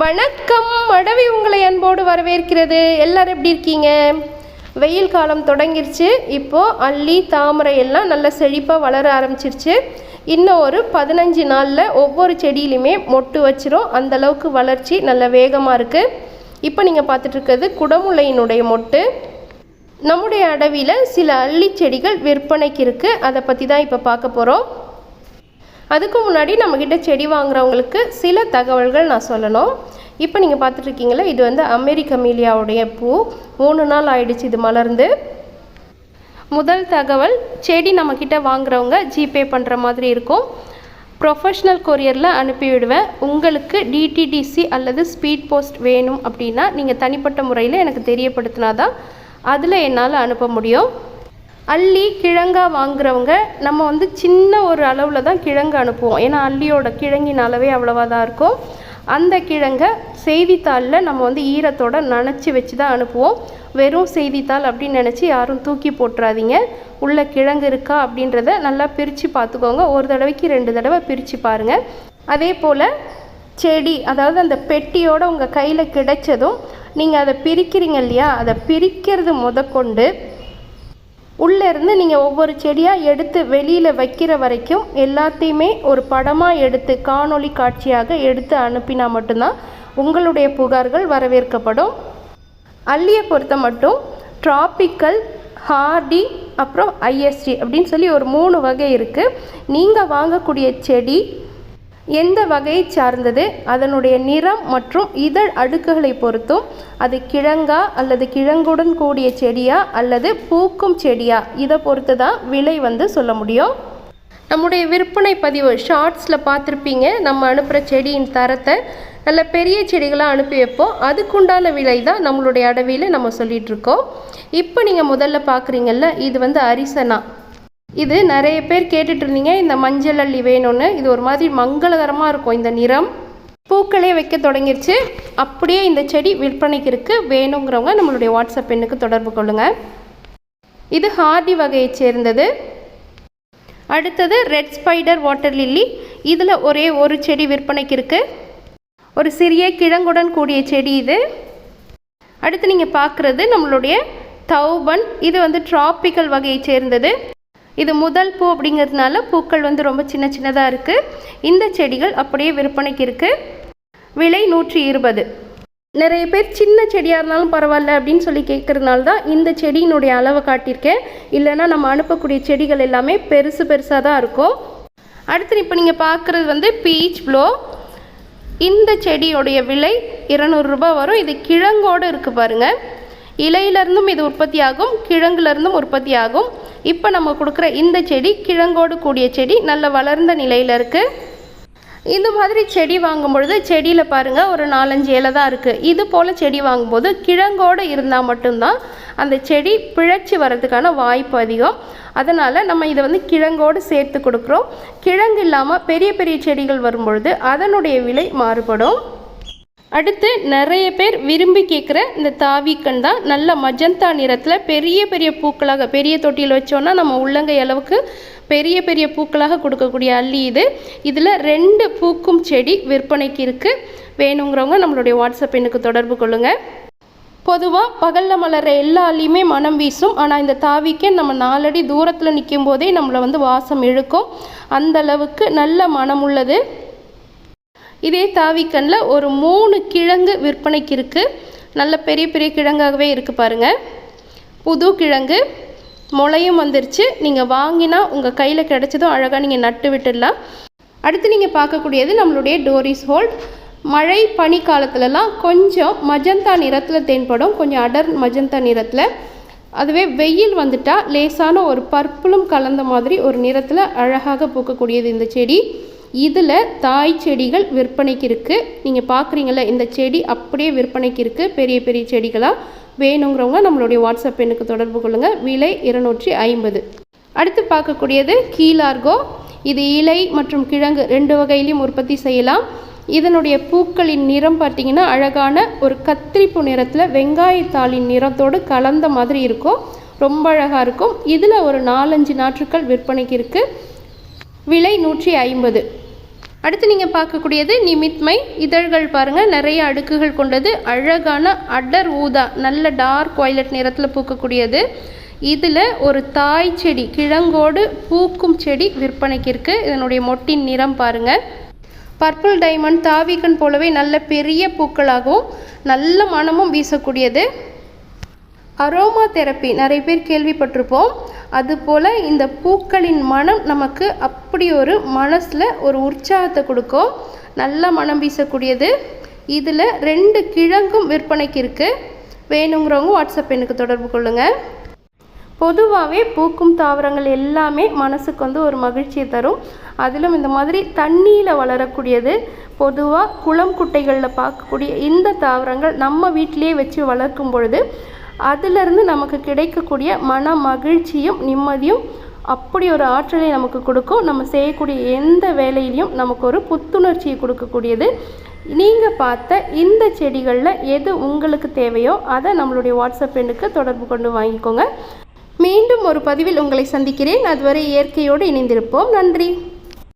வணக்கம். மடவி உங்களை அன்போடு வரவேற்கிறது. எல்லாரும் எப்படி இருக்கீங்க? வெயில் காலம் தொடங்கிருச்சு. இப்போது அள்ளி தாமரை எல்லாம் நல்ல செழிப்பாக வளர ஆரம்பிச்சிருச்சு. இன்னும் ஒரு பதினஞ்சு நாளில் ஒவ்வொரு செடியிலையுமே மொட்டு வச்சிரும். அந்தளவுக்கு வளர்ச்சி நல்ல வேகமாக இருக்குது இப்போ நீங்கள் பார்த்துட்ருக்கிறது குடமுலையினுடைய மொட்டு. நம்முடைய அடவியில் சில அள்ளி செடிகள் விற்பனைக்கு இருக்குது அதை பற்றி தான் இப்போ பார்க்க போகிறோம் அதுக்கு முன்னாடி நம்மக்கிட்ட செடி வாங்குறவங்களுக்கு சில தகவல்கள் நான் சொல்லணும். இப்போ நீங்கள் பார்த்துட்ருக்கீங்களா இது வந்து அமெரிக்க மீலியாவுடைய பூ. மூணு நாள் ஆயிடுச்சு இது மலர்ந்து. முதல் தகவல் செடி நம்மக்கிட்ட வாங்குறவங்க ஜிபே பண்ணுற மாதிரி இருக்கும். ப்ரொஃபஷ்னல் கொரியரில் அனுப்பிவிடுவேன். உங்களுக்கு டிடிடிசி அல்லது ஸ்பீட் போஸ்ட் வேணும் அப்படின்னா நீங்கள் தனிப்பட்ட முறையில் எனக்கு தெரியப்படுத்தினா தான் அதில் என்னால் அனுப்ப முடியும். அள்ளி கிழங்காக வாங்குறவங்க நம்ம வந்து சின்ன ஒரு அளவில் தான் கிழங்கு அனுப்புவோம். ஏன்னா அள்ளியோட கிழங்கின் அளவே அவ்வளவா தான் இருக்கும். அந்த கிழங்கை செய்தித்தாளில் நம்ம வந்து ஈரத்தோட நனைச்சி வச்சு தான் அனுப்புவோம். வெறும் செய்தித்தாள் அப்படின்னு நினச்சி யாரும் தூக்கி போட்டுறாதீங்க. உள்ள கிழங்கு இருக்கா அப்படின்றத நல்லா பிரித்து பார்த்துக்கோங்க. ஒரு தடவைக்கு ரெண்டு தடவை பிரித்து பாருங்கள் அதே போல் செடி அதாவது அந்த பெட்டியோட உங்கள் கையில் கிடைச்சதும் நீங்கள் அதை பிரிக்கிறீங்க இல்லையா? அதை பிரிக்கிறது முதற்கொண்டு உள்ளேருந்து நீங்கள் ஒவ்வொரு செடியாக எடுத்து வெளியில் வைக்கிற வரைக்கும் எல்லாத்தையுமே ஒரு படமாக எடுத்து காணொளி காட்சியாக எடுத்து அனுப்பினா மட்டும்தான் உங்களுடைய புகார்கள் வரவேற்கப்படும். அள்ளியை பொறுத்த மட்டும் டிராபிக்கல் ஹார்டி அப்புறம் ஐஎஸ்டி அப்படின்னு சொல்லி ஒரு மூணு வகை இருக்குது நீங்கள் வாங்கக்கூடிய செடி எந்த வகையை சார்ந்தது? அதனுடைய நிறம் மற்றும் இதழ் அடுக்குகளை பொறுத்தும் அது கிழங்கா அல்லது கிழங்குடன் கூடிய செடியா அல்லது பூக்கும் செடியா? இதை பொறுத்து தான் விலை வந்து சொல்ல முடியும். நம்முடைய விற்பனை பதிவு ஷார்ட்ஸில் பார்த்துருப்பீங்க. நம்ம அனுப்புகிற செடியின் தரத்தை நல்ல பெரிய செடிகளாக அனுப்பி வைப்போம். அதுக்குண்டான விலை தான் நம்மளுடைய அடவியில் நம்ம சொல்லிகிட்ருக்கோம் இப்போ நீங்கள் முதல்ல பார்க்குறீங்கல்ல இது வந்து அரிசனா. இது நிறைய பேர் கேட்டுட்டு இருந்தீங்க இந்த மஞ்சள் அள்ளி வேணும்னு. இது ஒரு மாதிரி மங்களகரமாக இருக்கும் இந்த நிறம். பூக்களே வைக்க தொடங்கிருச்சு. அப்படியே இந்த செடி விற்பனைக்கு இருக்குது வேணுங்கிறவங்க நம்மளுடைய வாட்ஸ்அப் எண்ணுக்கு தொடர்பு கொள்ளுங்கள் இது ஹார்டி வகையை சேர்ந்தது. அடுத்தது ரெட் ஸ்பைடர் வாட்டர் லில்லி. இதில் ஒரே ஒரு செடி விற்பனைக்கு இருக்குது ஒரு சிறிய கிழங்குடன் கூடிய செடி இது. அடுத்து நீங்கள் பார்க்குறது நம்மளுடைய தௌபன். இது வந்து டிராபிக்கல் வகையை சேர்ந்தது. இது முதல் பூ அப்படிங்கிறதுனால பூக்கள் வந்து ரொம்ப சின்ன சின்னதாக இருக்குது இந்த செடிகள் அப்படியே விற்பனைக்கு இருக்குது விலை நூற்றி இருபது. நிறைய பேர் சின்ன செடியாக இருந்தாலும் பரவாயில்ல அப்படின்னு சொல்லி கேட்குறதுனால தான் இந்த செடியினுடைய அளவை காட்டியிருக்கேன். இல்லைன்னா நம்ம அனுப்பக்கூடிய செடிகள் எல்லாமே பெருசு பெருசாக தான் இருக்கும். அடுத்து இப்போ நீங்கள் பார்க்குறது வந்து பீச் ப்ளோ. இந்த செடியோடைய விலை இருநூறுபா வரும். இது கிழங்கோடு இருக்குது பாருங்கள் இலையிலேருந்தும் இது உற்பத்தி ஆகும் கிழங்குலேருந்தும் உற்பத்தி ஆகும் இப்போ நம்ம கொடுக்குற இந்த செடி கிழங்கோடு கூடிய செடி நல்ல வளர்ந்த நிலையில் இருக்குது இந்த மாதிரி செடி வாங்கும் பொழுது செடியில் பாருங்கள் ஒரு நாலஞ்சு இலை தான் இருக்குது இது போல் செடி வாங்கும்போது கிழங்கோடு இருந்தால் மட்டும்தான் அந்த செடி பிழைச்சி வர்றதுக்கான வாய்ப்பு அதிகம். அதனால் நம்ம இதை வந்து கிழங்கோடு சேர்த்து கொடுக்குறோம். கிழங்கு இல்லாமல் பெரிய பெரிய செடிகள் வரும்பொழுது அதனுடைய விலை மாறுபடும். அடுத்து நிறைய பேர் விரும்பி கேட்குற இந்த தாவிக்கண் தான். நல்ல மஜந்தா நிறத்தில் பெரிய பெரிய பூக்களாக பெரிய தொட்டியில் வச்சோன்னா நம்ம உள்ளங்கை அளவுக்கு பெரிய பெரிய பூக்களாக கொடுக்கக்கூடிய அள்ளி இது. இதில் ரெண்டு பூக்கும் செடி விற்பனைக்கு இருக்குது வேணுங்கிறவங்க நம்மளுடைய வாட்ஸ்அப் எண்ணுக்கு தொடர்பு கொள்ளுங்கள் பொதுவாக பகலில் மலர்ற எல்லா அள்ளியுமே மனம் வீசும். ஆனால் இந்த தாவிக்கே நம்ம நாலடி தூரத்தில் நிற்கும் போதே நம்மளை வந்து வாசம் இழுக்கும். அந்த அளவுக்கு நல்ல மனம் உள்ளது இதே தாவிக்கண்ணில் ஒரு மூணு கிழங்கு விற்பனைக்கு இருக்குது நல்ல பெரிய பெரிய கிழங்காகவே இருக்குது பாருங்கள் புது கிழங்கு. முளையும் வந்துருச்சு. நீங்கள் வாங்கினா உங்கள் கையில் கிடச்சதும் அழகாக நீங்கள் நட்டு விட்டுடலாம். அடுத்து நீங்கள் பார்க்கக்கூடியது நம்மளுடைய டோரிஸ் ஹோல்ட் மழை பனி காலத்துலலாம் கொஞ்சம் மஜந்தா நிறத்தில் தென்படும். கொஞ்சம் அடர் மஜந்தா நிறத்தில். அதுவே வெயில் வந்துட்டால் லேசான ஒரு பர்பிளும் கலந்த மாதிரி ஒரு நிறத்தில் அழகாக பூக்கக்கூடியது இந்த செடி. இதில் தாய் செடிகள் விற்பனைக்கு இருக்குது நீங்கள் பார்க்குறீங்கள இந்த செடி அப்படியே விற்பனைக்கு இருக்குது பெரிய பெரிய செடிகளாக வேணுங்கிறவங்க நம்மளுடைய வாட்ஸ்அப் எண்ணுக்கு தொடர்பு கொள்ளுங்கள் விலை இருநூற்றி ஐம்பது. அடுத்து பார்க்கக்கூடியது கீழார்கோ. இது இலை மற்றும் கிழங்கு ரெண்டு வகையிலையும் உற்பத்தி செய்யலாம். இதனுடைய பூக்களின் நிறம் பார்த்திங்கன்னா அழகான ஒரு கத்திரிப்பு நிறத்தில் வெங்காயத்தாளின் நிறத்தோடு கலந்த மாதிரி இருக்கும். ரொம்ப அழகாக இருக்கும். இதில் ஒரு நாலஞ்சு நாற்றுக்கள் விற்பனைக்கு இருக்குது விலை நூற்றி ஐம்பது. அடுத்து நீங்கள் பார்க்கக்கூடியது நிமித்மை. இதழ்கள் பாருங்கள் நிறைய அடுக்குகள் கொண்டது. அழகான அடர் ஊதா நல்ல டார்க் வயலட் நிறத்தில் பூக்கக்கூடியது. இதில் ஒரு தாய் செடி கிழங்கோடு பூக்கும் செடி விற்பனைக்கு இருக்குது இதனுடைய மொட்டின் நிறம் பாருங்கள் பர்பிள் டைமண்ட் தாவிகன் போலவே நல்ல பெரிய பூக்களாகவும் நல்ல மனமும் வீசக்கூடியது. Aroma therapy. நிறைய பேர் கேள்விப்பட்டிருப்போம். அதுபோல் இந்த பூக்களின் மனம் நமக்கு அப்படி ஒரு மனசில் ஒரு உற்சாகத்தை கொடுக்கும். நல்ல மனம் வீசக்கூடியது. இதில் ரெண்டு கிழங்கும் விற்பனைக்கு இருக்குது வேணுங்கிறவங்க வாட்ஸ்அப் எனக்கு தொடர்பு கொள்ளுங்கள் பொதுவாகவே பூக்கும் தாவரங்கள் எல்லாமே மனசுக்கு வந்து ஒரு மகிழ்ச்சியை தரும். அதிலும் இந்த மாதிரி தண்ணியில் வளரக்கூடியது பொதுவாக குளம் குட்டைகளில் பார்க்கக்கூடிய இந்த தாவரங்கள் நம்ம வீட்டிலேயே வச்சு வளர்க்கும் பொழுது அதிலிருந்து நமக்கு கிடைக்கக்கூடிய மன மகிழ்ச்சியும் நிம்மதியும் அப்படி ஒரு ஆற்றலை நமக்கு கொடுக்கும். நம்ம செய்யக்கூடிய எந்த வேலையிலையும் நமக்கு ஒரு புத்துணர்ச்சியை கொடுக்கக்கூடியது. நீங்கள் பார்த்த இந்த செடிகளில் எது உங்களுக்கு தேவையோ அதை நம்மளுடைய வாட்ஸ்அப் எண்ணுக்கு தொடர்பு கொண்டு வாங்கிக்கோங்க. மீண்டும் ஒரு பதிவில் உங்களை சந்திக்கிறேன். அதுவரை இயற்கையோடு இணைந்திருப்போம். நன்றி.